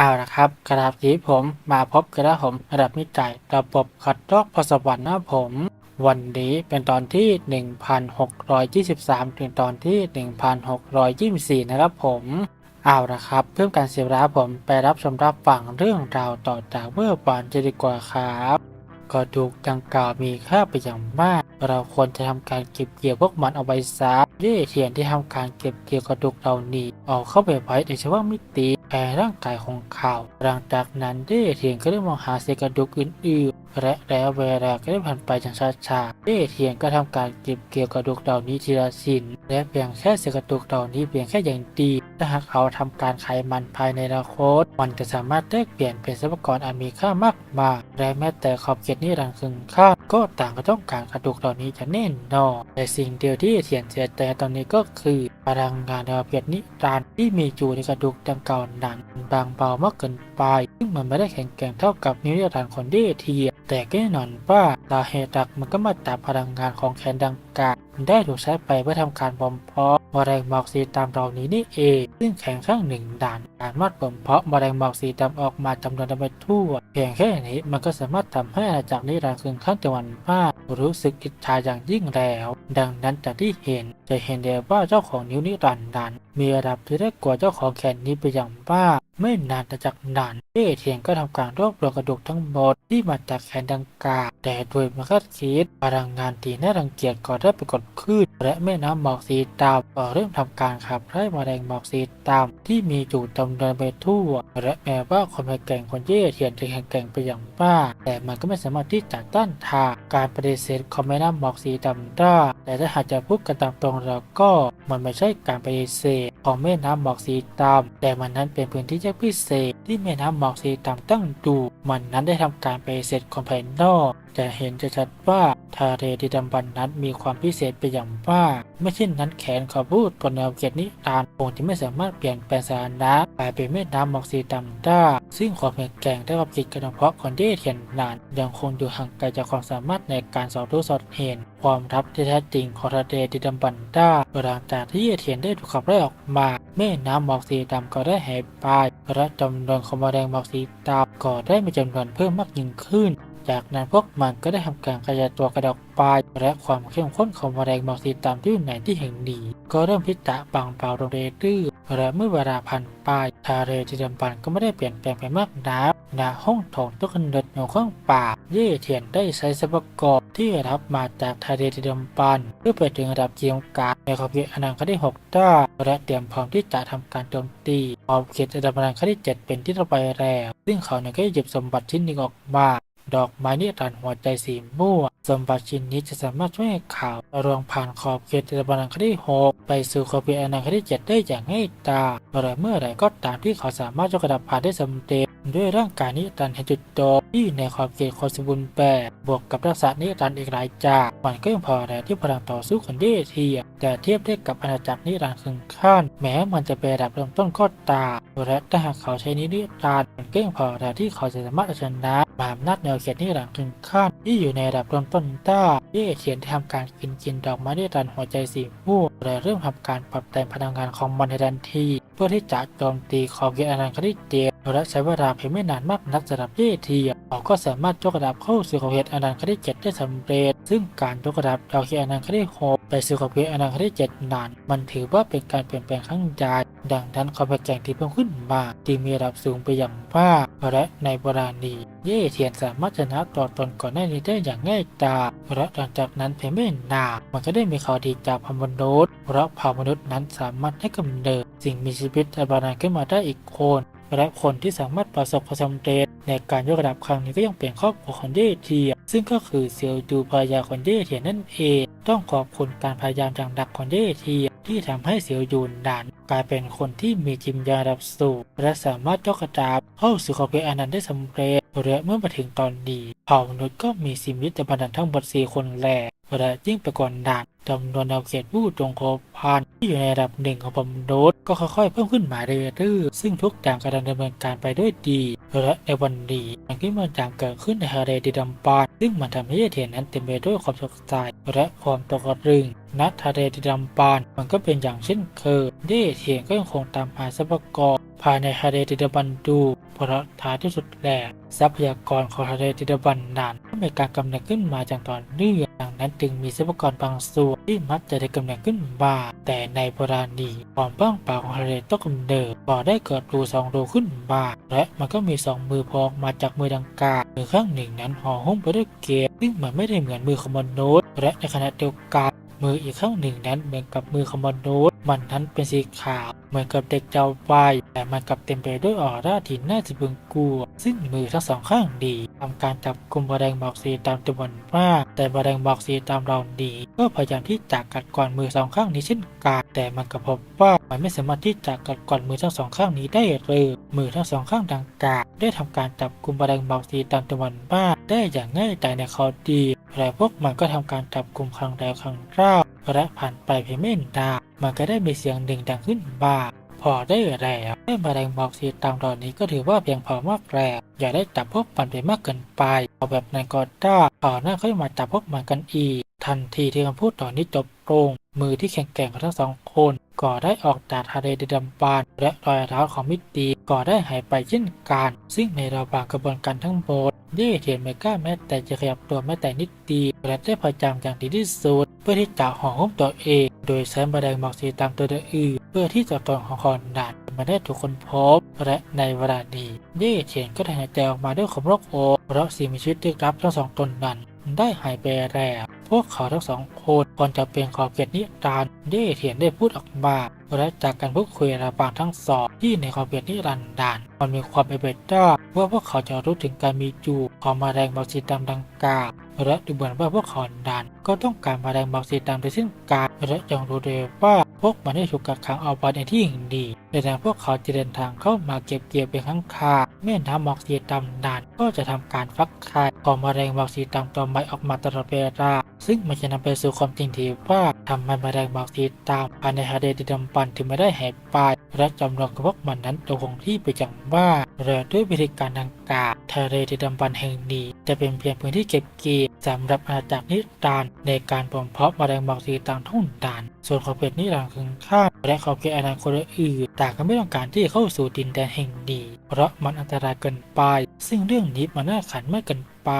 เอาละครับกระดาษสีผมมาพบกระผมระดับนิจัยระบบขัดลอกพอสวรรค์นะผม วันนี้เป็นตอนที่ 1623 ถึงตอนที่ 1624 นะครับผมเอาละครับ เพื่อการเสียเวลาผมไปรับชมรับฟังเรื่องราวต่อจากเมื่อวานจะดีกว่าครับ กระดูกดังกล่าวมีค่าไปอย่างมาก เราควรจะทำการเก็บเกี่ยวพวกมันเอาไว้ซะเย่เทียนที่ทำการเก็บเกี่ยวกระดูกเหล่านี้ออกเข้าไปไว้ในช่องมิติแผ่ร่างกายของเขา หลังจากนั้นเย่เทียนก็ได้มองหาเศษกระดูกอื่นๆและแล้วเวลาก็ได้ผ่านไปอย่างช้าๆเย่เทียนก็ทำการเก็บเกี่ยวกระดูกเหล่านี้ทีละชิ้นและเพียงแค่เศษกระดูกเหล่านี้เพียงแค่อย่างดีถ้าหากเขาทำการไขมันภายในอนาคตมันจะสามารถแลกเปลี่ยนเป็นทรัพยากรอันมีค่ามากมายและแม้แต่ขอบเขตนิรันดร์คืนค่าก็ต่างก็ต้องการกระดูกเหล่านี้จะแน่นอนแต่สิ่งเดียวที่เทียนเสียใจตอนนี้ก็คือ พลังงานในขอบเขตนิรันดร์ที่มีอยู่ในกระดูกดังกล่าวนั้นบางเบามากเกินไป ซึ่งมันไม่ได้แข็งแกร่งเท่ากับนิวนิรันดร์ของเดเทียแต่ก็แน่นอนว่าสาเหตุหลักมันก็มาจากพลังงานของแคนดังกล่าวได้ถูกใช้ไปเพื่อทำการบ่มเพาะมะเร็งหมอกสีดำเหล่านี้นี่เอง ซึ่งแข็งข้างหนึ่งด่านการมารถบ่มเพาะมะเร็งหมอกสีดำออกมาจำนวนไปทั่ว เพียงแค่นี้มันก็สามารถทำให้อาณาจักรนิรันดร์คืนข้างตะวันมากรู้สึกอิจฉาอย่างยิ่งแล้ว ดังนั้นจากที่เห็นจะเห็นได้ว่าเจ้าของนิวนิรันดร์นั้นมีระดับที่ได้กว่าเจ้าของแขนนี้ไปอย่างมาก ไม่นานจากนั้นเอเทียนก็ทำการรวบรวมกระดูกทั้งหมดที่มาจากแขนดังกล่าวแต่โดยมาคาดคิดพลังงานที่น่ารังเกียจก็ได้ปรากฏขึ้นและแม่น้ำหมอกสีดำก็เริ่มทำการขับไล่มาแมลงหมอกสีดำที่มีอยู่จำนวนไปทั่ว และแม้ว่าคนแข็งแกร่งคนเย่เทียนจะแข็งแกร่งไปอย่างมากแต่มันก็ไม่สามารถที่จะต้านทานการปฏิเสธของแม่น้ำหมอกสีดำได้แต่ถ้าหากจะพูดกันตามตรงแล้วก็มันไม่ใช่การปฏิเสธของแม่น้ำหมอกสีดำแต่มันนั้นเป็นพื้นที่กพิเศษที่แม่น้ำหมอกสีดำตั้งอยู่มันนั้นได้ทำการไปฏิเสธคนภายนอกจะเห็นจะชัดว่าทะเลดิดำบันนั้นมีความพิเศษไปอย่างมากไม่เช่นนั้นแขนขอพูดบนแนวเกตินิรานคงที่ไม่สามารถเปลี่ยนแปลงสถานะกลายเป็นแม่น้ำหมอกสีดำได้ ซึ่งความแข็งแกร่งได้รับกิจกระเพาะของเดเทียนนาน ยังคงอยู่ห่างไกลจากความสามารถในการสอดรู้สอดเห็น ความลับที่แท้จริงของทะเลดิดำบันได้หลังจากที่เดเทียนได้ถูกขับไล่ออกมาแม่น้ำหมอกสีดำก็ได้หายไป และจำนวนของแมลงหมอกสีดำก็ได้มีจำนวนเพิ่มมากยิ่งขึ้น จากนั้นพวกมันก็ได้ทำการกระจายตัวกระดอกไปและความเข้มข้นของแมลงหมอกสีดำที่อยู่ในที่แห่งนี้ ก็เริ่มพิจาบางเบาลงเรื่อยๆและเมื่อเวลาผ่านไปทะเลที่ดำปันก็ไม่ได้เปลี่ยนแปลงไปมากนัก ณห้องโถงทุกคนเดินอยู่ข้างป่าเย่เทียนได้ใช้ทรัพยากรที่รับมาจากทะเลที่ดำบันเพื่อไปถึงระดับเกียงกาในขอบเขตอนันต์คดีหกด้าและเตรียมพร้อมที่จะทำการโจมตีขอบเขตระดับอนันต์คดีเจ็ดเป็นที่ต่อไปแล้วซึ่งเขาเนี่ยก็หยิบสมบัติชิ้นหนึ่งออกมาดอกไม้นิรันดร์หัวใจสีม่วงสมบัติชิ้นนี้จะสามารถช่วยข่าวรวงผ่านขอบเขตระบันคดีหกไปสู่ขอบเขตอนันต์คดีเจ็ดได้อย่างง่ายดายเมื่อไรก็ตามที่เขาสามารถยกระดับผ่านได้สำเร็จ ด้วยร่างกายนิรันดร์แห่งจุดโตที่ในขอบเขตความสมบูรณ์แบบบวกกับทักษะนิรันดร์อีกหลายจากมันก็ยังพอแล้ที่พลังต่อสู้ของเดเทียแต่เทียบได้กับอาณาจักรนิรันดร์ครึ่งขั้นแม้มันจะเป็นระดับเริ่มต้นก็ตามและถ้าหากเขาใช้นิรันดร์มันก็ยังพอแล้ที่เขาจะสามารถชนะมหาอำนาจแนวเขตนิรันดร์ครึ่งขั้นที่อยู่ในระดับเริ่มต้นได้เย่เทียนทำการกินกินดอกไม้นิรันดร์หัวใจสีม่วงและเริ่มทำการปรับแต่งพลังงานของมันในทันที เพื่อที่จะโจมตีขอบเขตอนันต์คดีเจ็ด และใช้เวลาเพียงไม่นานมากนักสำหรับเย่เทียเขาก็สามารถยกระดับเข้าสู่ขอบเขตอนันต์คดีเจ็ดได้สำเร็จ ซึ่งการยกระดับดาวเขตอนันต์คดีหกไปสู่ขอบเขตอนันต์คดีเจ็ดนั้นมันถือว่าเป็นการเปลี่ยนแปลงครั้งใหญ่ดังนั้นความแข็งแกร่งที่เพิ่มขึ้นมาที่มีระดับสูงไปอย่างมากและในโบราณนี้เย่เทียนสามารถชนะตัวตนก่อนหน้านี้ได้อย่างง่ายดายและหลังจากนั้นเพียงไม่นานมันก็ได้มีข่าวดีจากพมนุษย์เพราะเผ่ามนุษย์นั้นสามารถให้กำเนิดสิ่งมีชีวิตอันบาดาขึ้นมาได้อีกคน และคนที่สามารถประสบความสำเร็จในการยกระดับครั้งนี้ก็ยังเป็นครอบครัวของเย่เทีย ซึ่งก็คือเซียวดูภรรยาของเย่เทียนั่นเอง ต้องขอบคุณการพยายามอย่างหนักของเย่เทีย ที่ทำให้เซียวยูนนั้นกลายเป็นคนที่มีจิมยาระดับสูงและสามารถยกระดับเข้าสู่ขอบเขตอนันต์ได้สำเร็จและเมื่อมาถึงตอนนี้เผ่ามนุษย์ก็มีสิมิตบันดันทั้งหมด4คนแลวและยิ่งไปกว่านั้น จำนวนแนวเขตผู้จงโคพันที่อยู่ในระดับหนึ่งของพมนุษย์ก็ค่อยๆ เพิ่มขึ้นมาเรื่อยๆซึ่งทุกอย่างกำลังดำเนินการไปด้วยดีและในวันนี้มันก็มันจางเกิดขึ้นในทะเลดิดำปานซึ่งมันทำให้เทียนนั้นเต็มไปด้วยความสดใสและความตกตะลึงนัทะเลดิดำปานมันก็เป็นอย่างเช่นเคยเย่เทียนก็ยังคงตามหาทรัพยากรภายในทะเลดิดำบันดูเพราะท้ายที่สุดแล้วทรัพยากรของทะเลดิดำบันนั้นก็มีการกำเนิดขึ้นมาจากตอนเนื่อง นั้นจึงมีทรัพยากรบางส่วนที่มักจะได้กำเนิดขึ้นมาแต่ในโบราณนี้ความบ้างเปล่าของทะเลต้องกำเนิดก่อได้เกิดรูสองรูขึ้นมาและมันก็มีสองมือพองมาจากมือดังกล่าวมือข้างหนึ่งนั้นห่อหุ้มไปด้วยเกล็ดซึ่งมันไม่ได้เหมือนมือของมนุษย์และในขณะเดียวกันมืออีกข้างหนึ่งนั้นเหมือนกับมือของมนุษย์ มันนั้นเป็นสีขาว เหมือนกับเด็กเจ้าวัยแต่มันกลับเต็มไปด้วยออร่าที่น่าจะบึงกลัว ซึ่งมือทั้งสองข้างดีทำการจับกลุ่มแมลงบอกสีตามจำนวนมาก แต่แมลงบอกสีตามเราดีก็พยายามที่จะกัดก่อนมือสองข้างนี้เช่นกันแต่มันก็พบว่ามันไม่สามารถที่จะกัดก่อนมือทั้งสองข้างนี้ได้เลยมือทั้งสองข้างดังกล่าวได้ทำการจับกลุ่มแมลงบอกสีตามจำนวนมากได้อย่างง่ายดายในเขาดี และพวกมันก็ทำการจับกลุ่มครั้งแล้วครั้งเล่าและผ่านไปเพียงไม่นานมันก็ได้มีเสียงหนึ่งดังขึ้นมาพอได้แล้วได้แมลงบอกสีตามเหล่านี้ก็ถือว่าเพียงพอมากแล้วอย่าได้จับพวกมันไปมากเกินไป เอาแบบนั้นก็ได้ต่อหน้าค่อยมาจับพวกมันกันอีก ทันทีที่คำพูดต่อนนี้จบลงมือที่แข็งแกร่งของทั้งสองคนก็ได้ออกจากทะเลดินดำบานและรอยเท้าของมิตรีก็ได้หายไปเช่นกัน ซึ่งในระหว่างกระบวนการทั้งหมด เย่เทียนไม่กล้าแม้แต่จะขยับตัวแม้แต่นิดเดียวและได้พยายามอย่างดีที่สุดเพื่อที่จะห่อหุ้มตัวเอง โดยใช้แมลงหมอกสีตามตัวอื่นเพื่อที่จะตนของคอนนันมาได้ถูกคนพบและในเวลานี้เย่เทียนก็ได้หายใจออกมาด้วยความโล่งอเพราะสิ่งมีชีวิตที่รับทั้งสองตนนั้นได้หายไปแล้ว พวกเขาทั้งสองคนก่อนจะเป็นขอบเขตนิรันดร์เด่เถียนได้พูดออกมาและจากการพูดคุยระหว่างทั้งสองที่ในขอบเขตนิรันดร์มันมีความเป็นไปได้ว่าพวกเขาจะรู้ถึงการมีอยู่ของแรงบางสีดำดังกล่าวและดูเหมือนว่าพวกเขาดันก็ต้องการมาแรงบางสีดำโดยสิ้นกาลและยังรู้เลยว่า พวกมันได้ถูกกักขังเอาไว้ในที่แห่งดีแต่แต่พวกเขาจะเดินทางเข้ามาเก็บเกี่ยวเป็นครั้งคราแม่น้ำหมอกสีดำนั้นก็จะทำการฟักไข่ของแมลงมอกสีดำตัวใหม่ออกมาตลอดเวลาซึ่งมันจะนำไปสู่ความจริงที่ว่าทำไมแมลงมอกสีดำภายในฮาเดดินดำปันถึงไม่ได้หายไป และจำลองกับพวกมันนั้นยังคงที่ไปอย่างว่าและด้วยวิธีการดังกล่าวทะเลดินดำปันแห่งนี้ จะเป็นเพียงพื้นที่เก็บเกี่ยวสำหรับอาณาจักรนิรันดร์ในการบ่มเพาะแมลงบางสีดำทุ่นดาน ส่วนขอบเขตนิรันดร์คือข้าและขอบเขตอนาคตอื่นต่างก็ไม่ต้องการที่จะเข้าสู่ดินแดนแห่งนี้ เพราะมันอันตรายเกินไป ซึ่งเรื่องนี้มันน่าขันมากเกินไป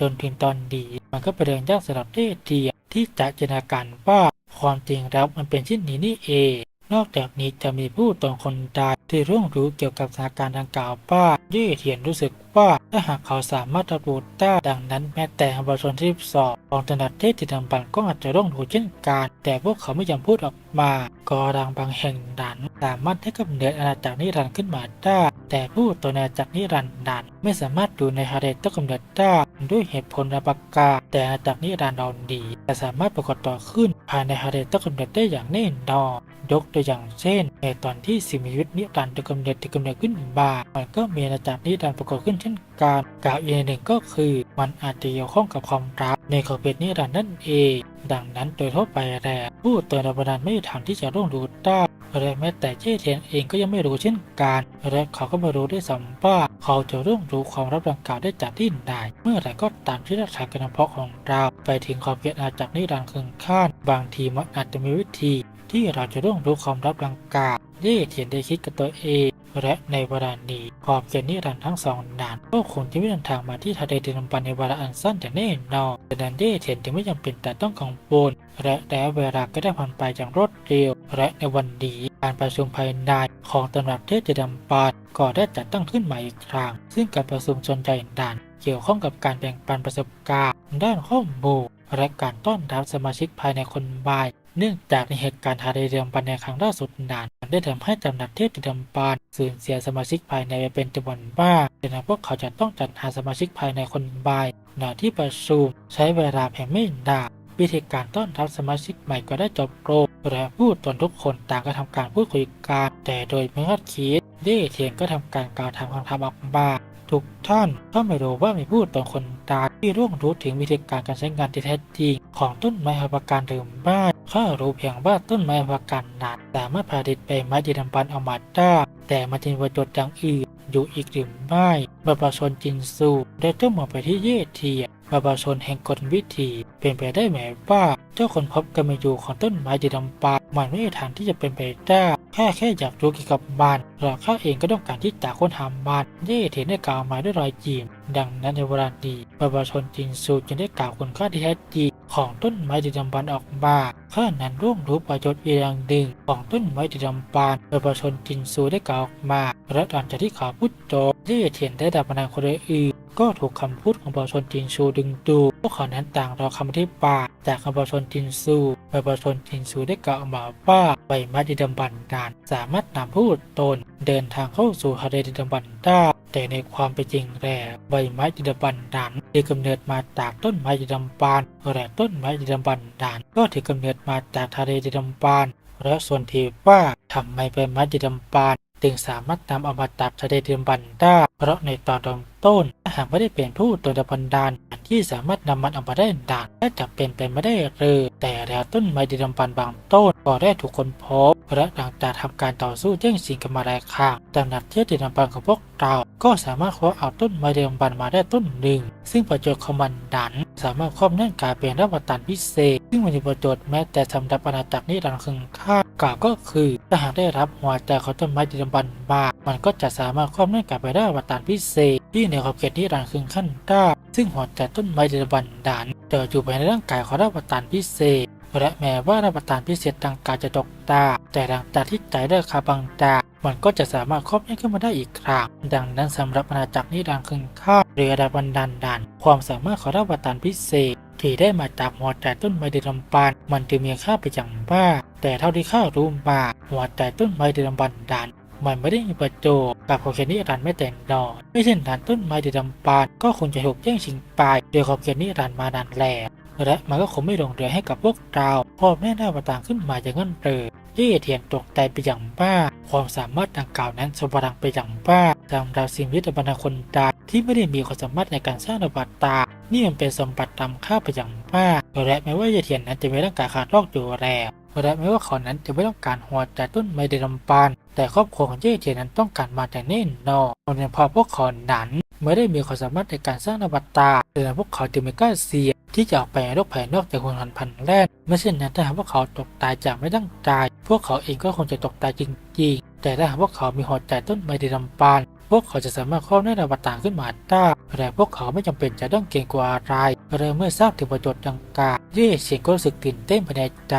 จนถึงตอนนี้มันก็เป็นเรื่องยากสำหรับเทเทียที่จะจินตนาการว่าความจริงแล้วมันเป็นเช่นนี้นี่เอง นอกจากนี้จะมีผู้ตนคนใดที่ร่วงรู้เกี่ยวกับสถานการณ์ดังกล่าวว่าเย่เทียนรู้สึกว่าถ้าหากเขาสามารถรับรู้ได้ดังนั้นแม้แต่ประชาชนที่สอบของถนัดเทศที่ทำปันก็อาจจะร่วงรู้เช่นกันแต่พวกเขาไม่ยอมพูดออกมาก็ดังบางแห่งนั้นสามารถให้กำเนิดอาณาจักรนิรันดร์ขึ้นมาได้แต่ผู้ตนอาณาจักรนิรันดร์นั้นไม่สามารถอยู่ในฮาเรต้นกำเนิดได้ด้วยเหตุผลระประกาแต่อาณาจักรนิรันดร์ดีจะสามารถปรากฏต่อขึ้นภายในฮาเรต้นกำเนิดได้อย่างแน่นอน ยกตัวอย่างเช่น ในตอนที่สิ่งมีชีวิตนิรันดร์จะกำเนิดที่กำเนิดขึ้นมามันก็มีอาณาจักรนิรันดร์ปรากฏขึ้นเช่นกันกล่าวอีกหนึ่งก็คือ มันอาจจะเกี่ยวข้องกับความรักในขอบเขตนิรันดร์นั่นเอง ดังนั้นโดยทั่วไปแล้วผู้เตัวรับประดานไม่ทางที่จะร่วงรู้ได้และแม้แต่เจ้เทียนเองก็ยังไม่รู้เช่นกันและเขาก็ไม่รู้ด้วยซ้ำว่าเขาจะร่วงรู้ความรับดังกล่าวได้จากที่ไหนเมื่อไร่ก็ตามที่รักษาการเพาะของเรา ไปถึงขอบเขตอาณาจักรนิรันดร์คืนข้านบางทีมันอาจจะมีวิธี ที่เราจะร่วงรู้ความลับดังกล่าวเย่เทียนได้คิดกับตัวเอง และในเวลานี้ขอบเขตนิรันดร์ทั้งสองนานก็คงจะไม่เดินทางมาที่ทะเลเดนปันในเวลาอันสั้นแต่แน่นอนแต่ดันเย่เทียนจึงไม่จำเป็นแต่ต้องกังวลและแล้วเวลาก็ได้ผ่านไปอย่างรวดเร็ว และในวันนี้การประชุมภายในของตำหนักเทพเดนปันก็ได้จัดตั้งขึ้นใหม่อีกครั้ง ซึ่งการประชุมส่วนใหญ่นั้นเกี่ยวข้องกับการแบ่งปันประสบการณ์ ด้านข้อมูลและการต้อนรับสมาชิกภายในคนบาย เนื่องจากในเหตุการณ์ทาเรเดียมปันในครั้งล่าสุดนั้นได้ทำให้ตำหนักเทพดิมปานสูญเสียสมาชิกภายในไปเป็นจำนวนมากดังนั้นพวกเขาจะต้องจัดหาสมาชิกภายในคนบายหน่ที่ประชุมใช้เวลาเพียงไม่นานวิธีการต้อนรับสมาชิกใหม่ก็ได้จบลงและผู้ตนทุกคนต่างก็ทำการพูดคุยกันแต่โดยไม่คาดคิดเย่เทียนก็ทำการกล่าวทำคำถามออกมาทุกท่านก็ไม่รู้ว่ามีผู้ตนคนใดที่ร่วงรู้ถึงวิธีการการใช้งานที่แท้จริงของต้นไม้หัประการหรือไม่ ข้ารู้เพียงว่าต้นไม้หักการนั้นสามารถผลิตเป็นไม้ดินปันออกมาได้แต่มันจะมีประโยชน์อย่างอื่นอยู่อีกหรือไม่เมื่อประชนจินซูได้ต้องมองไปที่เย่เทียประชาชนแห่งกฎวิธี เป็นไปได้ไหมว่า เจ้าคนพบกันมาอยู่ของต้นไม้ดีดำปันมันไม่มีทางที่จะเป็นไปได้ แค่แค่อยากรู้เกี่ยวกับมันเราข้าเองก็ต้องการที่จะค้นหามันเย่เทนได้กล่าวมาด้วยรอยยิ้มดังนั้นในเวลานี้ประชาชนจินซูจึงได้กล่าวคุณค่าที่แท้จริงของต้นไม้ดีดำบานออกมาข้านั้นร่วงรู้ประโยชน์อย่างหนึ่งของต้นไม้ดีดำบานประชาชนจินซูได้กล่าวออกมาและหลังจากที่เขาพูดจบเย่เทียนได้ดับมานาคนอื่น ก็ถูกคำพูดของประชาชนจินซูดึงดูดพวกเขานั้นต่างรอคำอธิบายจากประชาชนจินซูประชาชนจินซูได้กล่าวออกมาว่าใบไม้ดิดำบันดาลสามารถนำผู้ตนเดินทางเข้าสู่ทะเลดิดำบันได้แต่ในความเป็นจริงแล้วใบไม้ดิดำบันดาลที่กำเนิดมาจากต้นไม้ดิดำบานและต้นไม้ดิดำบันดาลก็ถือกำเนิดมาจากทะเลดิดำบานและส่วนที่ว่าทำไมใบไม้ดิดำบาน จึงสามารถนำเอามาตับทะเลเดิมบันได้เพราะในตอนเริ่มต้นถ้าหากไม่ได้เป็นผู้ตัวดบันดาลที่สามารถนำมันออกมาได้ด่านและจะเป็นไปไม่ได้เลยแต่แล้วต้นไม้ดินบันบางต้นก็ได้ถูกคนพบและหลังจากทำการต่อสู้แย่งชิงกันมาหลายครั้งตำหนักเทพดินบันของพวกเราก็สามารถคว้าเอาต้นไม้ดินบันมาได้ต้นหนึ่ง ซึ่งประโยชน์ของมันดันสามารถครอบนั่นกลายเป็นรับประทานพิเศษ ซึ่งมันมีประโยชน์แม้แต่สำหรับอาณาจักรนิรันดร์คึงค่า กล่าวก็คือถ้าหากได้รับหัวใจของต้นไม้ดินบันมามันก็จะสามารถครอบนั่นกลายไปได้รับประทานพิเศษ ที่ในขอบเขตนิรันดร์คึงขั้นได้ซึ่งหัวใจต้นไม้ดินบันดาลจะอยู่ภายในร่างกายของรับประทานพิเศษและแม้ว่ารับประทานพิเศษดังกาวจะตกตา แต่หลังจากที่ใจได้คาบังตา มันก็จะสามารถครอบนั่นขึ้นมาได้อีกครั้งดังนั้นสำหรับอาณาจักรนิรันดร์คึงค่าเรือดาบันดาลดัน ความสามารถของรับประทานพิเศษ ที่ได้มาจากหัวใจต้นไม้เดลำปานมันจะมีค่าไปอย่างมากแต่เท่าที่ข้ารู้มาหัวใจต้นไม้เดลำบันดันมันไม่ได้มีประโยชน์กับขอบเขตนิรันดร์ไม่แต่นอนไม่เช่นนั้นต้นไม้เดลำปานก็คงจะถูกแย่งชิงไปโดยขอบเขตนิรันดร์มานานแล้วและมันก็คงไม่ลงเรือให้กับพวกเราพ่อแม่หน้าประต่างขึ้นมาอย่างนั้นเลย เย่เทียนตกใจไปอย่างบ้า ความสามารถดังกล่าวนั้นสมบัติไปอย่างบ้าสำหรับสิ่งที่ตบรรดาคนดาที่ไม่ได้มีความสามารถในการสร้างระบาดตานี่มันเป็นสมบัติตำค่าไปอย่างมาและแม้ว่าเยเทียนนั้นจะไม่ต้องการขาดลอกอยู่แล้วและแม้ว่าเขานั้นจะไม่ต้องการหัวใจต้นไม้ดลำปานแต่ครอบครัวของเยเทียนนั้นต้องการมาแต่แน่นอนเพราะฉะนั้นพอพวกเขานั้น ไม่ได้มีความสามารถในการสร้างระบตาดังนั้นพวกเขาจึงไม่กล้าเสี่ยงที่จะออกไปในโลกภายนอกจากคนหันพันแรกไม่เช่นนั้นถ้าหากพว่าเขาตกตายจากไม่ตั้งใจพวกเขาเองก็คงจะตกตายจริงๆ แต่ถ้าหากพว่าเขามีหัวใจต้นไม้เดลำปานพวกเขาจะสามารถครอบได้ระบาดตาขึ้นมาได้แต่พวกเขาไม่จำเป็นจะต้องเก่งกว่าอะไรเริ่มเมื่อทราบถึงประโยชน์ดังกล่าวเย่เฉียงก็รู้สึกตื่นเต้นภายในใจ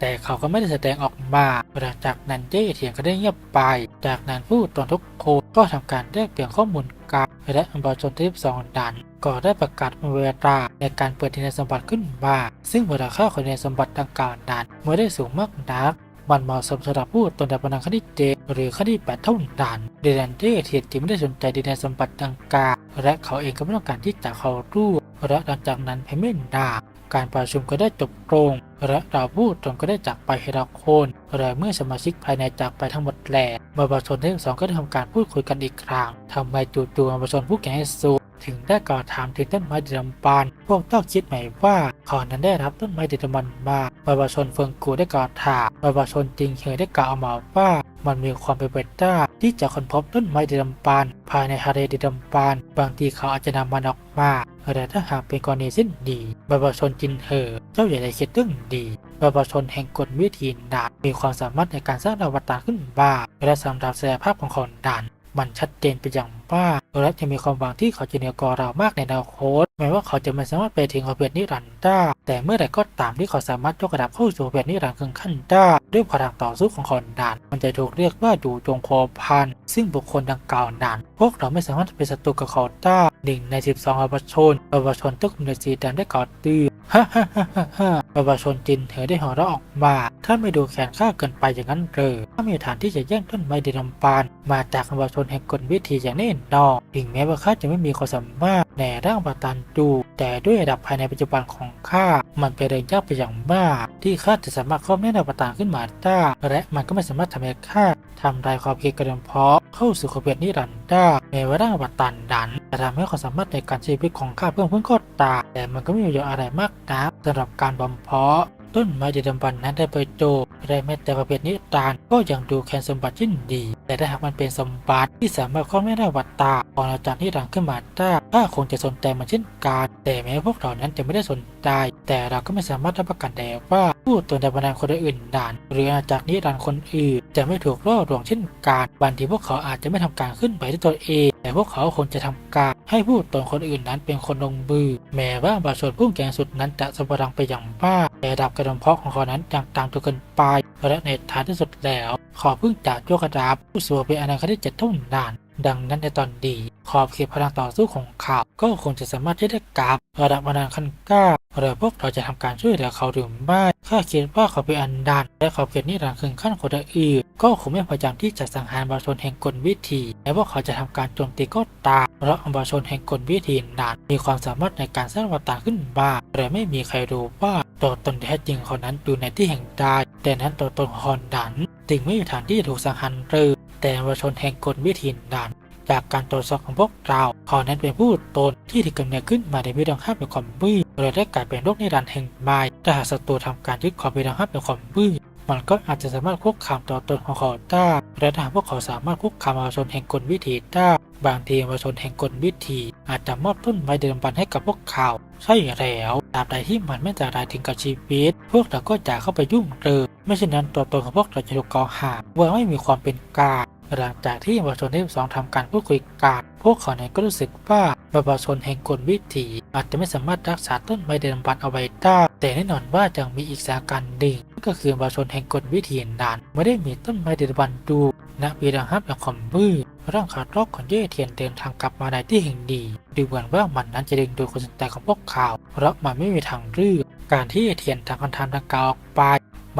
แต่เขาก็ไม่ได้แสดงออกมาหลังจากนั้นเย่เทียงก็ได้เงียบไป จากนั้นผู้ตนทุกคนก็ทำการแลกเปลี่ยนข้อมูลกันและอัมบาชนที่สองดันก็ได้ประกาศเวลาในการเปิดดินแดนสมบัติขึ้นมา ซึ่งมูลค่าของดินแดนสมบัติดังกล่าวนั้นไม่ได้สูงมากนักมันเหมาะสมสำหรับผู้ตนดับพนังขั้นที่เจหรือขั้นที่แปดเท่านั้นดินแดนเดเทียนที่ไม่ได้สนใจดินแดนสมบัติดังกล่าวและเขาเองก็ไม่ต้องการที่จะเข้าร่วม และหลังจากนั้นเพียงไม่นาการประชุมก็ได้จบลงและเราผู้ตนก็ได้จากไปให้เราคนและเมื่อสมาชิกภายในจากไปทั้งหมดแหล่เมื่อประชาชนทั้งสองก็ได้ทำการพูดคุยกันอีกครั้งทำไมจู่ๆประชาชนผู้แก่งให้สู ถึงได้กล่าวถามถึงต้นไม้ดิลำปานพวกต้องคิดใหม่ว่าเขานั้นได้รับต้นไม้ดิลำมันมาประชาชนเฟิงกูได้กล่าวถามประชาชนจริงเคยได้กล่าวมาว่ามันมีความเป็นไปได้ที่จะค้นพบต้นไม้ดิลำปานภายในทะเลดิลำปาน บางทีเขาอาจจะนำมันออกมาแต่ถ้าหากเป็นกรณีสิ้นดีประชาชนจินเหอเจ้าอย่ได้คิดเรื่องดีประชาชนแห่งกฎวิธีดานมีความสามารถในการสร้างอวตารขึ้นบ้าและสำหรับศักยภาพของคนดาน มันชัดเจนไปอย่างว่าและจะมีความหวังที่เขาจะเหนือกว่าเรามากในอนาคตแม้ว่าเขาจะไม่สามารถไปถึงขอบเขตนิรันดร์ได้แต่เมื่อใดก็ตามที่เขาสามารถยกระดับเข้าสู่ขอบเขตนิรันดร์ถึงขั้นได้ด้วยพลังต่อสู้ของคนดานมันจะถูกเรียกว่าอยู่จงโคพันซึ่งบุคคลดังกล่าวนั้น พวกเราไม่สามารถเป็นศัตรูกับเขาได้หนึ่งใน 12ประชาชนประชนทุกหน่วยสีแดงได้ก่อตื้อฮ่า ฮ่าฮ่าฮ่าฮ่าประชาชนจินเธอได้หัวเราะออกมา ถ้าไม่ดูแขนข้าเกินไปอย่างนั้นเลยถ้ามีฐานที่จะแย่งต้นไม้เดลำปาน มาจากประชาชนแห่งกลวิธีอย่างแน่นอนถึงแม้ว่าข้าจะไม่มีความสามารถในร่างประตันดูแต่ด้วยระดับภายในปัจจุบันของข้า มันเป็นเรื่องยากไปอย่างมาก ที่ข้าจะสามารถครอบแน่นประตานขึ้นมาได้และมันก็ไม่สามารถทำให้ข้า ทำลายความเพียรกระดมเพาะเข้าสู่ขบเขตนิรันดร์ได้แม้ว่าร่างประตันดันจะทำให้ความสามารถในการใช้ชีวิตของข้าเพิ่มขึ้นก็ตามแต่มันก็ไม่มีประโยชน์อะไรมากนักสำหรับการบำเพาะต้นไม้ดีดำบันนั้นได้ไปโจและแม้แต่ประเภทนิทานก็ยังดูแคนสมบัติชิ้นดี แต่ถ้าหากมันเป็นสมบัติที่สามารถข้าไม่ได้วัตตาของอาจารย์ที่รังขึ้นมาได้ถ้าคงจะสนใจมันเช่นกันแต่แม้พวกเรานั้นจะไม่ได้สนใจแต่เราก็ไม่สามารถรับประกันได้ว่าผู้ตนในบรรดาคนอื่นนั้นหรืออาจารย์นิรันคนอื่นจะไม่ถูกล่อลวงเช่นกันบางทีพวกเขาอาจจะไม่ทำการขึ้นไปด้วยตัวเอง แต่พวกเขาคงจะทำการให้ผู้ตนคนอื่นนั้นเป็นคนลงมือ แม้ว่าบางส่วนผู้แก่งสุดนั้นจะสมบังไปอย่างมาแต่ดับกระดมเพาะของเขานั้นยังต่างตัวเกินไปและในท้ายที่สุดแล้ว ขอพึ่งจากโยกระดับผู้สัวเป็นอนาคตที่เจ็ดเท่านั้น ดังนั้นในตอนดีขอบเขตพลังต่อสู้ของเขาก็คงจะสามารถที่จะกับระดับอนาคันก้าหรือพวกเราจะทำการช่วยเหลือเขาหรือไม่ข้าคิดว่าเขาเป็นอันดันและขอบเขตนี้รังคึงขั้นคนอื่นก็คงไม่พยายามที่จะสังหารบาชนแห่งกลวิธีและพวกเขาจะทำการโจมตีก็ตามเพราะบาชนแห่งกลวิธีนั้นมีความสามารถในการสร้างอวตาขึ้นมางแต่ไม่มีใครรู้ว่าตัวตนแท้จริงของนั้นอยู่ในที่แห่งใดแต่นั้นตัวตนของเขานั้นจึงไม่มีทางที่จะถูกสังหารเลย แต่บาชนแห่งกลวิธีนั้นจากการตรวจสอบของพวกเราขานั้นเป็นผู้ตนที่ถูกกำเนิดขึ้นมาในวิดังห้าเป็นความมืดเลยได้กลายเป็นโรคนิรันดรแห่งมายถ้าหากศัตรูทำการยึดความวิดังห้าเป็นความมืดมันก็อาจจะสามารถคุกคามต่อตนของเขาได้และถ้าหากพวกเขาสามารถคุกคามประชาชนแห่งกลวิถีได้บางทีประชาชนแห่งกลวิถีอาจจะมอบต้นไม้เดิมพันให้กับพวกเขาใช่แล้วตราบใดที่มันไม่จะรายถึงกับชีวิต พวกเราก็จะเข้าไปยุ่งเลย ไม่เช่นนั้นตัวตนของพวกเราจะถูกกล่าวหาว่าไม่มีความเป็นกลางหลังจากที่เยาชนที่สองทำการพูดคุยกันพวกเขาเนี่ยก็รู้สึกว่าเยาวชนแห่งกลวิถีอาจจะไม่สามารถรักษาต้นไม้เดิมพันเอาไว้ได้แต่แน่นอนว่ายังมีอีกสาการหนึ่งก็คือเยาวชนแห่งกลวิถีนั้นไม่ได้มีต้นไม้เดิมพันดูณวีดังฮับอย่างคอมมือร่างขาดรอกของเย่เทียนเดินทางกลับมาในที่แห่งดีดูเหมือนว่ามันนั้นจะดึงดูดคนสนใจของพวกเขาเพราะมันไม่มีทางเลือกการที่เทียนทางคันธานดังกล่าวออกไป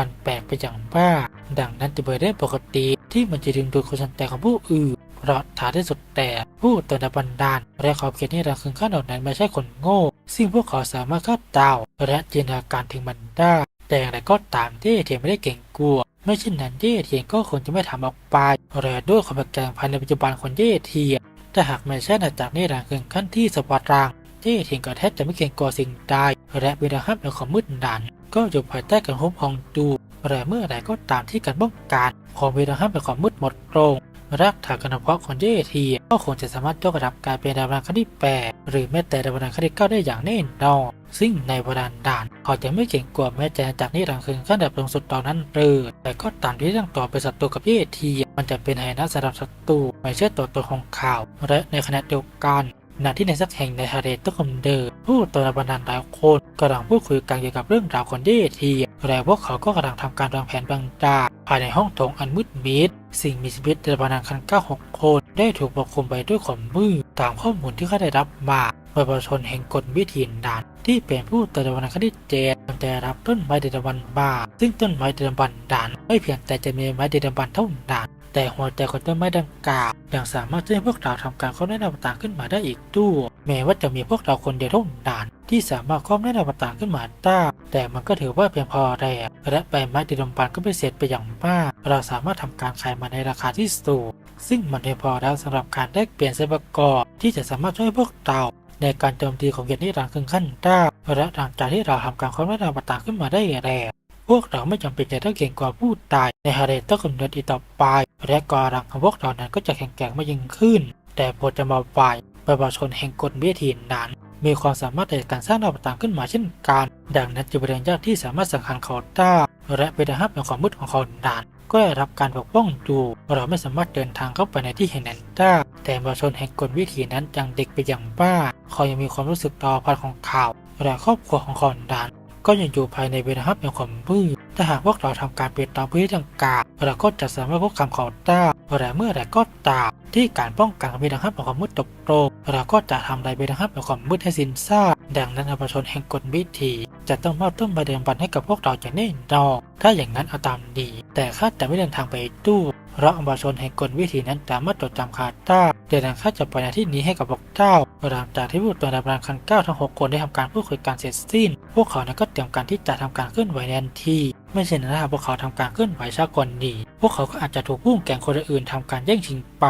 มันแปลกไปอย่างมาก ดังนั้นจะเปิดได้ปกติที่มันจะดึงดูดคนสนใจของผู้อื่น เพราะท้ายที่สุดแต่ผู้ตนบันดาลและขอบเขตนี้เราคือข้าเหล่านั้นไม่ใช่คนโง่ ซึ่งพวกเขาสามารถคาดเดาและจินตนาการถึงมันได้ แต่อย่างไรก็ตามที่เทียนไม่ได้เก่งกลัวไม่เช่นนั้นเย่เทียนก็คงจะไม่ทำออกไปและด้วยความแปลกภายในปัจจุบันของเย่เทียนถ้าหากไม่ใช่นาจากนี้รังคือขั้นที่สวัสดิ์รางเย่เทียนก็แทบจะไม่เก่งกลัวสิ่งใดและเวลาห้ามในความมืดนั้น ก็อยู่ภายใต้การคุ้มครองดูและเมื่อใดก็ตามที่การป้องกันของเวลาห้ามเป็นความมืดหมดลงรากฐานการเพาะของเยทีก็คงจะสามารถยกระดับการเป็นดาวดางขั้นที่แปดหรือแม้แต่ดาวดางขั้นที่เก้าได้อย่างแน่นอนซึ่งในวดานด่านเขาจะไม่เก่งกว่าแม้จะจากนี้รังคืนขั้นดับลงสุดตอนนั้นเลยแต่ก็ตามที่เรื่องต่อเป็นศัตรูกับเยทีมันจะเป็นไฮนะสำหรับศัตรูไม่ใช่ตัวตนของข่าวและในขณะเดียวกัน ณที่ในสักแห่งในทะเลตุกคมเดอร์ผู้ตัวบันดาลหลายคนกำลังพูดคุยกันเกี่ยวกับเรื่องราวของเย่ทีและพวกเขาก็กำลังทำการวางแผนบางอย่างภายในห้องโถงอันมืดมิดสิ่งมีชีวิตในบรรดาคันเก้าหกคน ได้ถูกปกคลุมไปด้วยขนมืดตามข้อมูลที่เขาได้รับมาประชาชนแห่งกลวิธีนานที่เป็นผู้ตัวบันดาลคดีเจดได้รับต้นไม้เดบันบาซึ่งต้นไม้เดบันดานไม่เพียงแต่จะมีไม้เดบันเท่านั้นแต่หัวใจของต้นไม้ดังกล่าว ยังสามารถช่วยพวกเราทำการข้าแนะนำต่างขึ้นมาได้อีกด้วยแม้ว่าจะมีพวกเราคนเดียวเท่านั้นที่สามารถข้าแนะนำต่างขึ้นมาได้แต่มันก็ถือว่าเพียงพอแล้วและใบไม้ดินบันก็ไม่เสร็จไปอย่างมาก เราสามารถทำการขายมันในราคาที่สูงซึ่งมันเพียงพอแล้วสำหรับการแลกเปลี่ยนทรัพยากรที่จะสามารถช่วยพวกเราในการโจมตีของเกียรตินิรันดร์ขึ้นขั้นได้และหลังจากที่เราทำการข้าแนะนำต่างขึ้นมาได้แล้วพวกเราไม่จำเป็นจะต้องเก่งกว่าผู้ตายในฮาเรตต้องกำเนิดอีกต่อไป และกอรังของพวกเรานั้นก็จะแข็งแกร่งมากยิ่งขึ้น แต่โปรดจะมาฝ่ายประชาชนแห่งกฎเบียทีนั้น มีความสามารถในการสร้างดาวต่างขึ้นมาเช่นกัน ดังนั้นจะเป็นยากที่สามารถสังหารเขาได้และเป็นหับในความมืดของเขานานก็ได้รับการปกป้องดูเราไม่สามารถเดินทางเข้าไปในที่แห่งนั้นได้แต่ประชาชนแห่งกฎวิถีนั้นยังเด็กไปอย่างบ้าเขายังมีความรู้สึกต่อพันของเขาวและครอบครัวของเขานานก็ยังอยู่ภายในเวลาฮับในความมืด ถ้าหากพวกเราทำการเปลี่ยนตามพื้นที่ดังกล่าวเราก็จะสามารถพบคำเขาได้และเมื่อไรก็ตามที่การป้องกันเวลาฮับในความมืดตกโรงเราก็จะทำลายเวลาฮับในความมืดให้สิ้นซากดังนั้นอภิชนแห่งกฎวิธี จะต้องมอบต้นใบเดิมบันให้กับพวกเราอย่างแน่นอนถ้าอย่างนั้นเอาตามดี แต่ข้าจะไม่เดินทางไปตู้ เพราะประชาชนแห่งกลวิธีนั้นสามารถจดจำคาได้เดินทางข้าจะไปในที่นี้ให้กับพวกเจ้าหลังจากที่ผู้ตัวดำรังคันเก้าทั้งหกคนได้ทำการพูดคุยกันเสร็จสิ้น พวกเขานั้นก็เตรียมการที่จะทำการเคลื่อนไหวในทันทีไม่เช่นนั้นถ้าพวกเขาทำการเคลื่อนไหวช้ากว่านี้พวกเขาก็อาจจะถูกผู้แก่งคนอื่นทำการแย่งชิงไป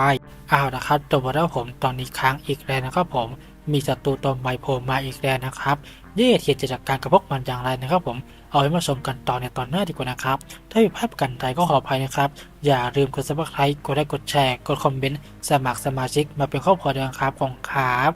อ้าวนะครับจบแล้วผมตอนนี้ค้างอีกแล้วนะครับผมมีศัตรูตัวใหม่โผล่มาอีกแล้วนะครับ เย่เทียจะจัดการกับพวกมันอย่างไรนะครับผม เอาไว้มาชมกันต่อในตอนหน้าดีกว่านะครับ ถ้ามีภาพกันใดก็ขออภัยนะครับ อย่าลืมกด subscribe กดไลค์กดแชร์ กดคอมเมนต์ สมัครสมาชิกมาเป็นครอบครัวเดียวกันครับของครับ